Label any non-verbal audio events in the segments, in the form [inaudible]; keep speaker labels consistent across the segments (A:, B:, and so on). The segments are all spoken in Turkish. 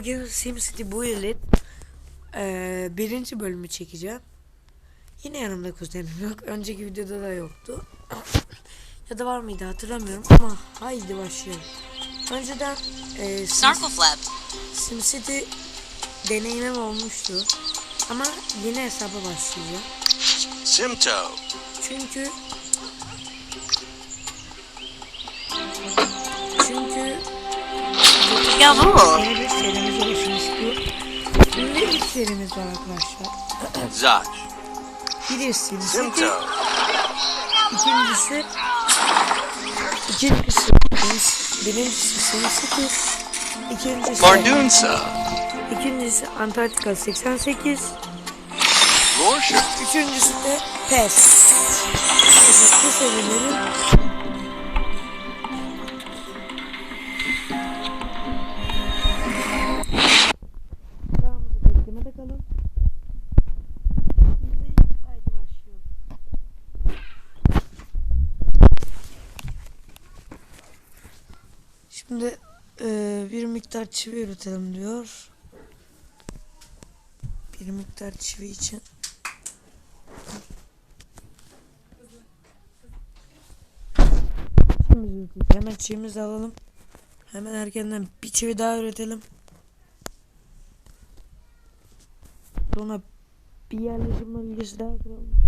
A: Bugün SimCity bu yılın eee, birinci bölümü çekeceğim. Yine yanımda kuzenim yok. Önceki videoda da yoktu. [coughs] ya da var mıydı hatırlamıyorum ama haydi başlayalım. Önceden eee Sim,
B: Snarkle flap.
A: SimCity deneyimim olmuştu. Ama yeni hesaba başlayacağım.
C: Simto.
A: Çünkü
B: Ya bu.
A: yeni bir serimiz olsun istiyor. Şimdi ilk serimiz var arkadaşlar.
C: Zach.
A: Biri SimCity,
C: Simto.
A: ikincisi ikincisi birincisi SimCity, ikincisi
C: Mardunsa.
A: ikincisi Antarktika 88,
C: Rorschach.
A: üçüncüsü de PES. Bu serilerin Şimdi eee, bir miktar çivi üretelim diyor. Bir miktar çivi için. Hemen çiğimizi alalım. Hemen erkenden bir çivi daha üretelim. Sonra bir yerleşim bölgesi daha kuralım.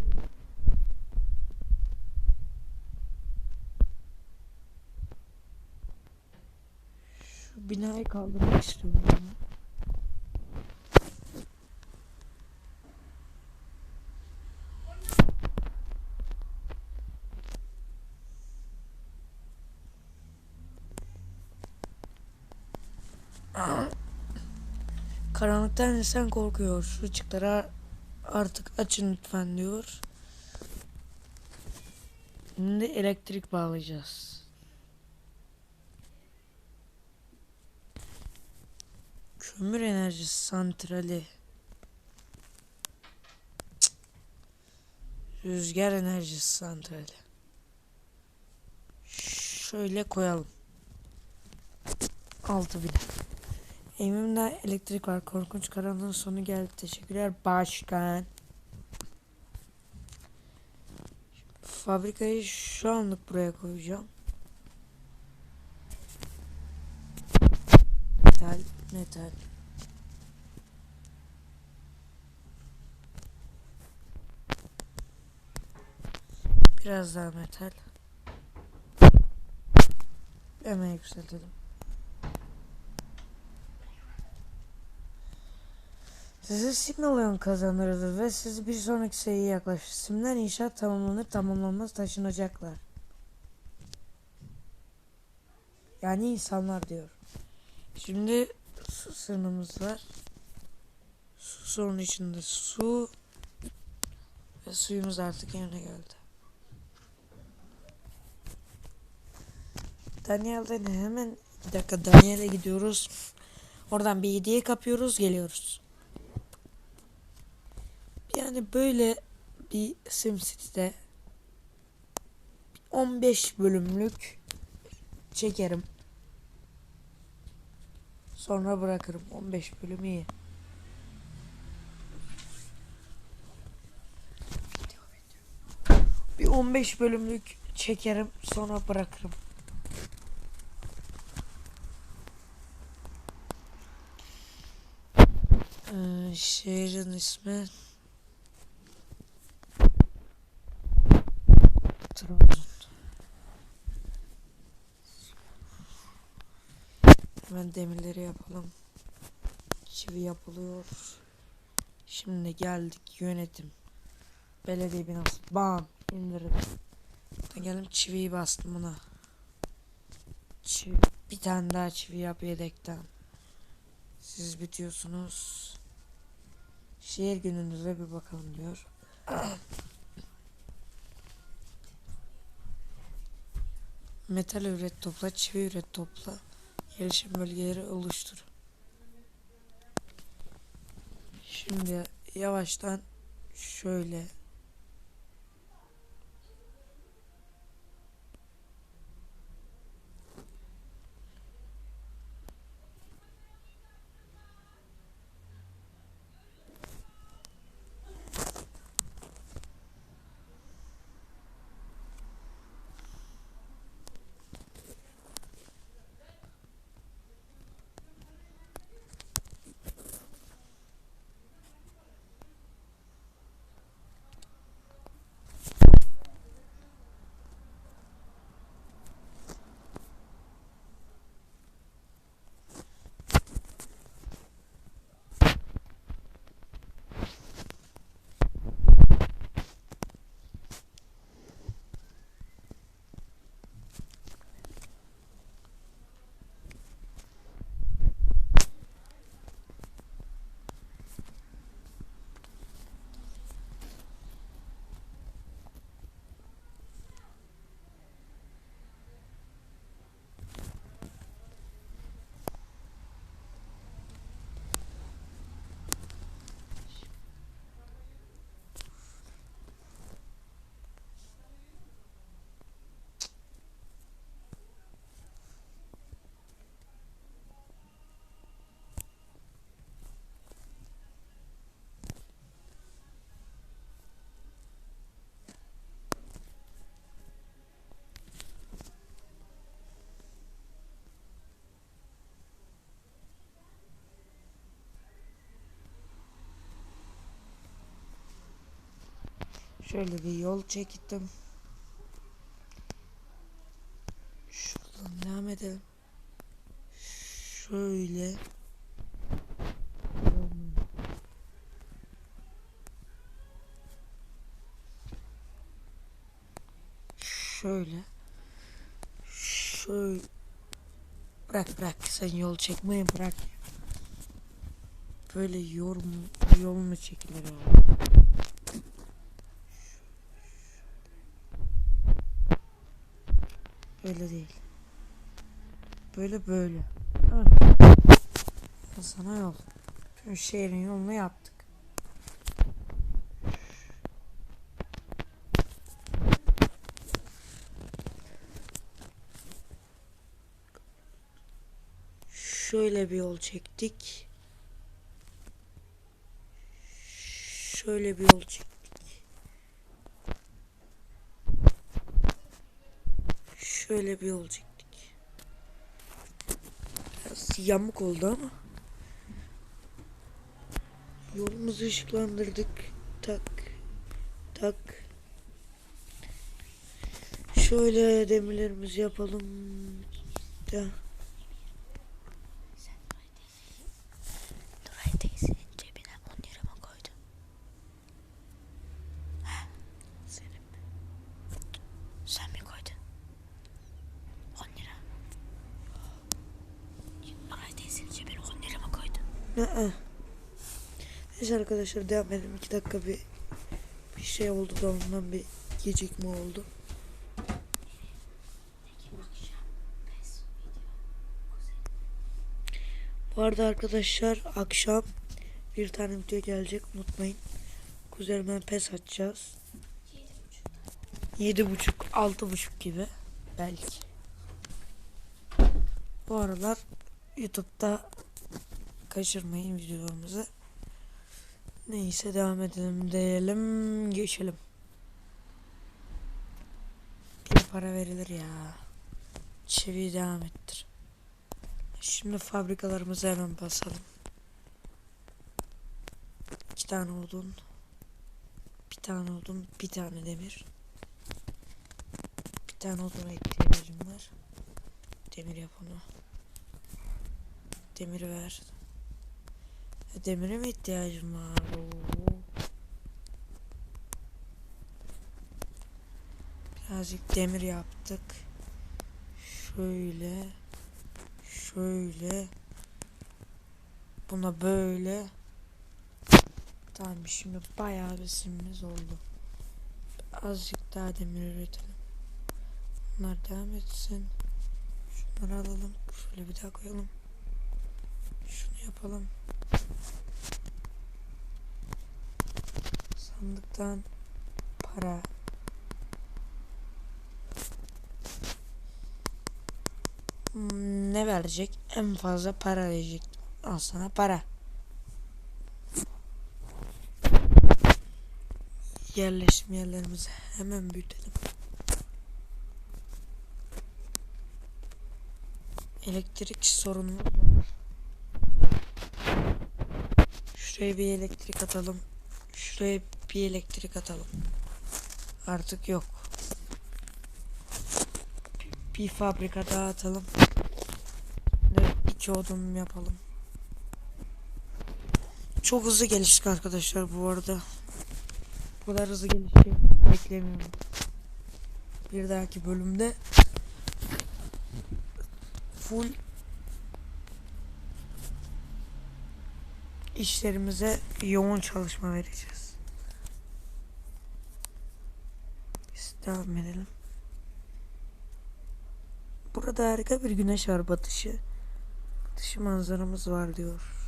A: Şu binayı kaldırmak istiyorum. Karanlıktan insan korkuyor. Şu ışıkları artık açın lütfen diyor. Şimdi elektrik bağlayacağız. Kömür enerjisi santrali. Rüzgar enerjisi santrali. Şöyle koyalım. Altı bile. Evimde elektrik var. Korkunç karanlığın sonu geldi. Teşekkürler başkan. Fabrikayı şu anlık buraya koyacağım. Metal, metal. Biraz daha metal. Hemen yükseltelim. Size signal oyun kazandırılır ve siz bir sonraki sayıya yaklaşır. Simler inşaat tamamlanır tamamlanmaz taşınacaklar. Yani insanlar diyor. Şimdi su sınırımız var. Su sorunu içinde su ve suyumuz artık yerine geldi. Daniel'den hemen bir dakika Daniel'e gidiyoruz. Oradan bir hediye kapıyoruz geliyoruz. Yani böyle bir SimCity'de 15 bölümlük çekerim. Sonra bırakırım. 15 bölüm iyi. Bir 15 bölümlük çekerim sonra bırakırım. Ee, şehrin ismi Trabzon. Hemen demirleri yapalım. Çivi yapılıyor. Şimdi geldik yönetim. Belediye binası. Bam. indirin. Ben geldim çiviyi bastım buna. Çivi. Bir tane daha çivi yap yedekten. Siz bitiyorsunuz. Şehir gününüze bir bakalım diyor. Metal üret topla, çivi üret topla. Gelişim bölgeleri oluştur. Şimdi yavaştan şöyle Şöyle bir yol çektim. Şuradan devam edelim. Şöyle. Şöyle. Şöyle. Bırak bırak sen yol çekmeyi bırak. Böyle mu, yol mu çekilir abi? Öyle değil. Böyle böyle. Al Sana yol. Tüm şehrin yolunu yaptık. Şöyle bir yol çektik. Şöyle bir yol çektik. Şöyle bir yol çektik. Biraz yamuk oldu ama. Yolumuzu ışıklandırdık. Tak. Tak. Şöyle demirlerimizi yapalım. Da. Arkadaşlar devam edelim. 2 dakika bir bir şey oldu da ondan bir gecikme oldu. Bu arada arkadaşlar akşam bir tane video gelecek unutmayın. Kuzenimden pes açacağız. Yedi buçuk, altı buçuk gibi belki. Bu aralar YouTube'da kaçırmayın videolarımızı. Neyse devam edelim diyelim geçelim. Bir para verilir ya. Çeviyi devam ettir. Şimdi fabrikalarımızı hemen basalım. İki tane odun. Bir tane odun, bir tane demir. Bir tane oduna ihtiyacım var. Demir yap onu. Demir ver. Demire mi ihtiyacım var? Birazcık demir yaptık. Şöyle. Şöyle. Buna böyle. Tamam şimdi bayağı bir simimiz oldu. Azıcık daha demir üretelim. Bunlar devam etsin. Şunları alalım. Şöyle bir daha koyalım. Şunu yapalım. Sandıktan para. Hmm, ne verecek? En fazla para verecek. Al sana para. Yerleşim yerlerimizi hemen büyütelim. Elektrik sorunu var. Şuraya bir elektrik atalım. Şuraya bir elektrik atalım. Artık yok. Bir fabrika daha atalım. Ve iki odun yapalım. Çok hızlı geliştik arkadaşlar bu arada. Bu kadar hızlı gelişeceğini beklemiyorum. Bir dahaki bölümde full işlerimize yoğun çalışma vereceğiz. Biz devam edelim. Burada harika bir güneş var batışı. Batışı manzaramız var diyor.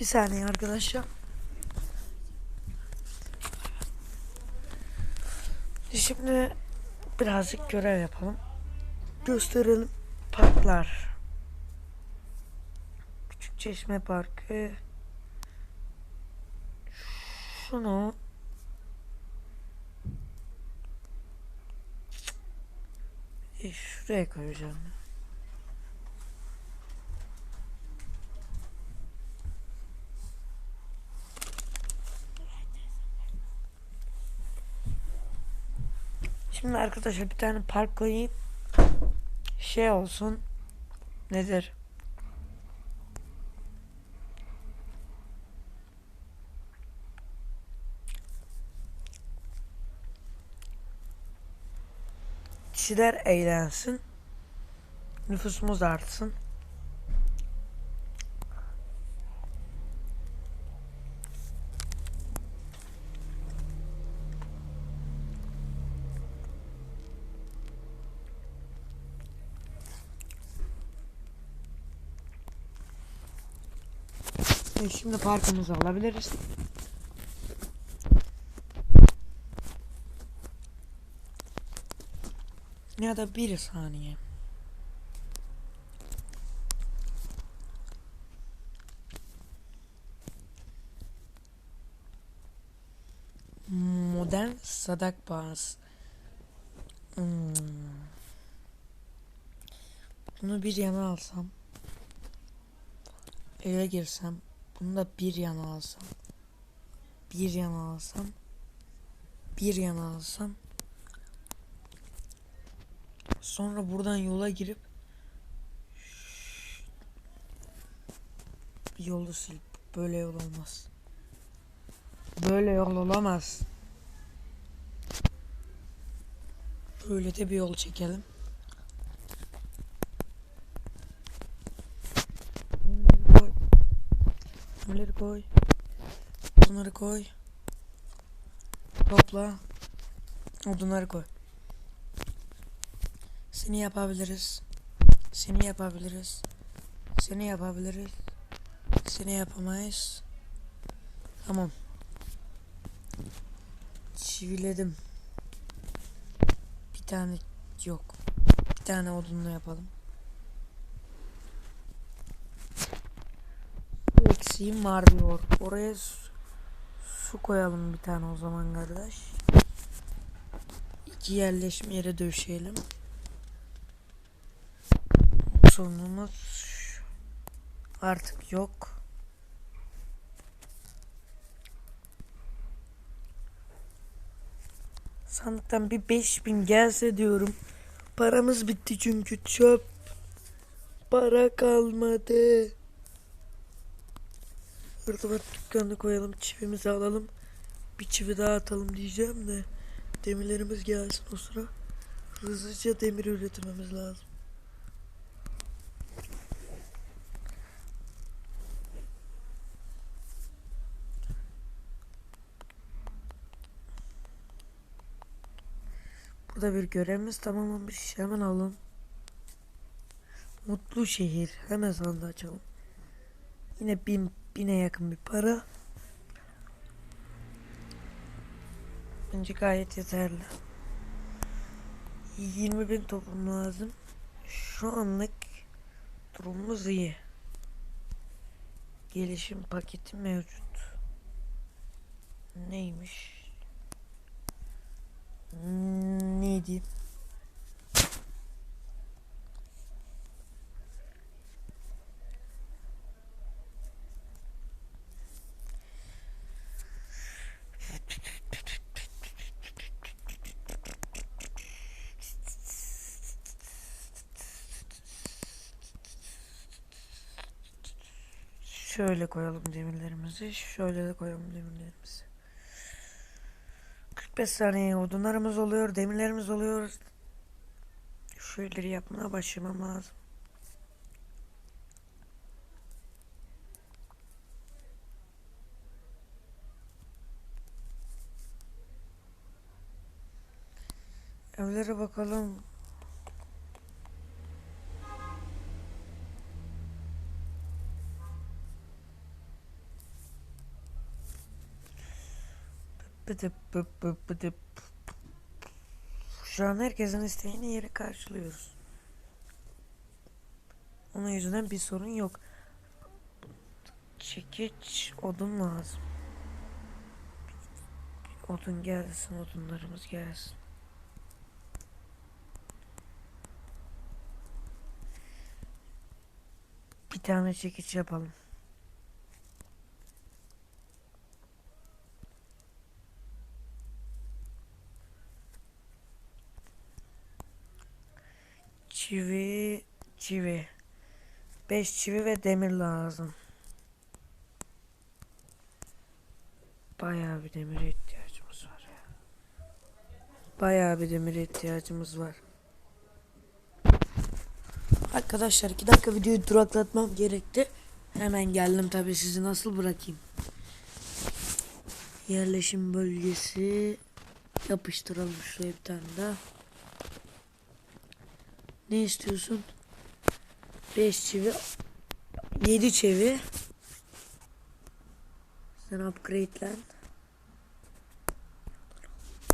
A: Bir saniye arkadaşlar. Şimdi birazcık görev yapalım. Gösterelim. Parklar. Küçük Çeşme Parkı. Şunu şu- Şuraya koyacağım. Şimdi arkadaşlar bir tane park koyayım. Şey olsun. Nedir? Kişiler eğlensin. Nüfusumuz artsın. E, Şimdi parkımızı alabiliriz. Ya da bir saniye. Modern sadak bağız. Hmm. Bunu bir yana alsam. Eve girsem. Bunu da bir yana alsam. Bir yana alsam. Bir yana alsam. Sonra buradan yola girip bir yolu sil. Böyle yol olmaz. Böyle yol olamaz. Böyle de bir yol çekelim. Bunları koy. Bunları koy. Topla. Odunları koy. Seni yapabiliriz. Seni yapabiliriz. Seni yapabiliriz. Seni yapamayız. Tamam. Çiviledim. Bir tane yok. Bir tane odunla yapalım. Bu Eksiğim var diyor. Oraya su, su koyalım bir tane o zaman kardeş. İki yerleşme yere döşeyelim. Sorunumuz artık yok. Sandıktan bir 5000 gelse diyorum. Paramız bitti çünkü çöp. Para kalmadı. Hırdavat dükkanını koyalım. Çivimizi alalım. Bir çivi daha atalım diyeceğim de. Demirlerimiz gelsin o sıra. Hızlıca demir üretmemiz lazım. Burada bir görevimiz tamamlanmış. Hemen alın. Mutlu şehir. Hemen sandığı açalım. Yine bin, bine yakın bir para. Bence gayet yeterli. 20 bin topum lazım. Şu anlık durumumuz iyi. Gelişim paketi mevcut. Neymiş? Hmm, Neydi? Şöyle koyalım demirlerimizi. Şöyle de koyalım demirlerimizi. 45 saniye odunlarımız oluyor, demirlerimiz oluyor. Şu işleri yapmaya başlamam lazım. Evlere bakalım. Bıdıp. Şu an herkesin isteğini yere karşılıyoruz. Onun yüzünden bir sorun yok. Çekiç odun lazım. Odun gelsin, odunlarımız gelsin. Bir tane çekiç yapalım. 5 çivi ve demir lazım. Bayağı bir demire ihtiyacımız var ya. Bayağı bir demire ihtiyacımız var. Arkadaşlar 2 dakika videoyu duraklatmam gerekti. Hemen geldim tabi sizi nasıl bırakayım. Yerleşim bölgesi yapıştıralım şuraya bir tane daha. Ne istiyorsun? 5 çivi. 7 çivi. Sen upgrade'len.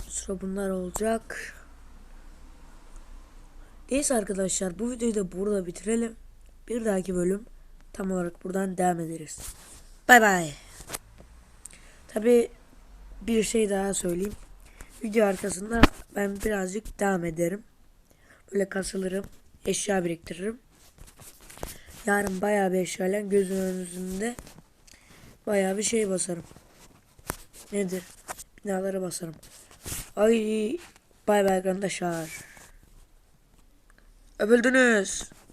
A: Sıra bunlar olacak. Neyse arkadaşlar bu videoyu da burada bitirelim. Bir dahaki bölüm tam olarak buradan devam ederiz. Bay bay. Tabi bir şey daha söyleyeyim. Video arkasında ben birazcık devam ederim. Böyle kasılırım eşya biriktiririm Yarın bayağı bir eşyayla gözün önünde bayağı bir şey basarım. Nedir? Binalara basarım. Ay bay bay arkadaşlar. Öpüldünüz.